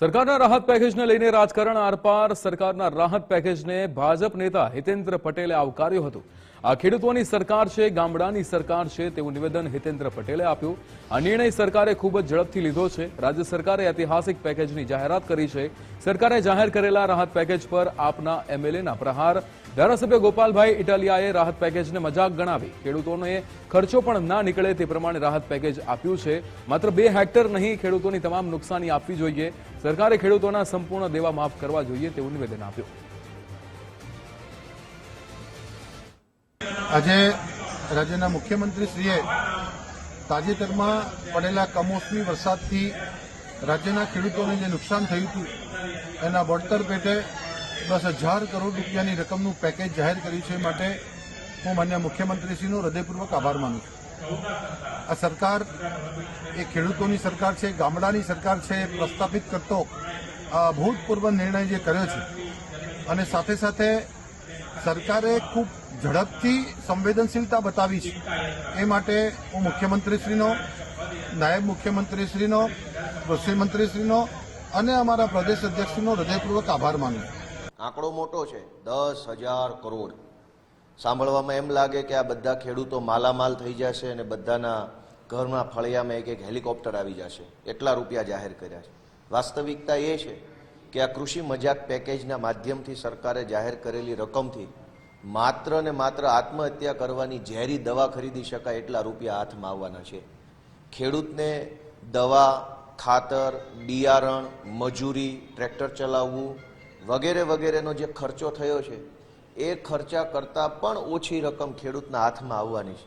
સરકારના રાહત પેકેજને લઈને રાજકારણ આરપાર સરકારના રાહત પેકેજને ભાજપ નેતા હિતેન્દ્ર પટેલે આવકાર્યું હતું. ખેડૂતોની સરકાર છે, ગામડાની સરકાર છે, તેવું નિવેદન હિતેન્દ્ર પટેલે આપ્યું. આ નિર્ણય સરકારે ખૂબ જ ઝડપથી લીધો છે. રાજ્ય સરકારે ઐતિહાસિક પેકેજની જાહેરાત કરી છે. સરકારે જાહેર કરેલા રાહત પેકેજ પર આપના એમએલએના પ્રહાર. ધારાસભ્ય ગોપાલભાઈ ઇટાલિયાએ રાહત પેકેજને મજાક ગણાવી. ખેડૂતોને ખર્ચો પણ ના નીકળે તે પ્રમાણે રાહત પેકેજ આપ્યું છે. માત્ર બે હેક્ટર નહીં, ખેડૂતોની તમામ નુકસાની આપવી જોઈએ. સરકારે ખેડૂતોના સંપૂર્ણ દેવા માફ કરવા જોઈએ તેવું નિવેદન આપ્યું. આજે રાજ્યના મુખ્યમંત્રીશ્રીએ તાજેતરમાં પડેલા કમોસમી વરસાદથી રાજ્યના ખેડૂતોને જે નુકસાન થયું હતું, એના વળતર પેટે દસ હજાર કરોડ રૂપિયાની રકમનું પેકેજ જાહેર કર્યું છે માટે હું માન્ય મુખ્યમંત્રીશ્રીનો હૃદયપૂર્વક આભાર માનું છું. આ સરકાર એ ખેડૂતોની સરકાર છે, ગામડાની સરકાર છે પ્રસ્થાપિત કરતો આ અભૂતપૂર્વ નિર્ણય જે કર્યો છે અને સાથે સાથે સરકારે ખૂબ ઝડપથી સંવેદનશીલતા બતાવી છે. એ માટે હું મુખ્યમંત્રીશ્રીનો, નાયબ મુખ્યમંત્રીશ્રીનો કૃષિમંત્રીશ્રીનો અને અમારા પ્રદેશ અધ્યક્ષશ્રીનો હૃદયપૂર્વક આભાર માનું આંકડો મોટો છે. દસ હજાર કરોડ. સાંભળવામાં એમ લાગે કે આ બધા ખેડૂતો માલામાલ થઈ જશે અને બધાના ઘરમાં ફળિયામાં એક એક હેલિકોપ્ટર આવી જશે. એટલા રૂપિયા જાહેર કર્યા છે. વાસ્તવિકતા એ છે કે આ કૃષિ મજાક પેકેજના માધ્યમથી સરકારે જાહેર કરેલી રકમથી માત્ર ને માત્ર આત્મહત્યા કરવાની ઝેરી દવા ખરીદી શકાય એટલા રૂપિયા હાથમાં આવવાના છે. ખેડૂતને દવા, ખાતર, બિયારણ, મજૂરી, ટ્રેક્ટર ચલાવવું વગેરે વગેરેનો જે ખર્ચો થયો છે, એ ખર્ચા કરતાં પણ ઓછી રકમ ખેડૂતના હાથમાં આવવાની છે.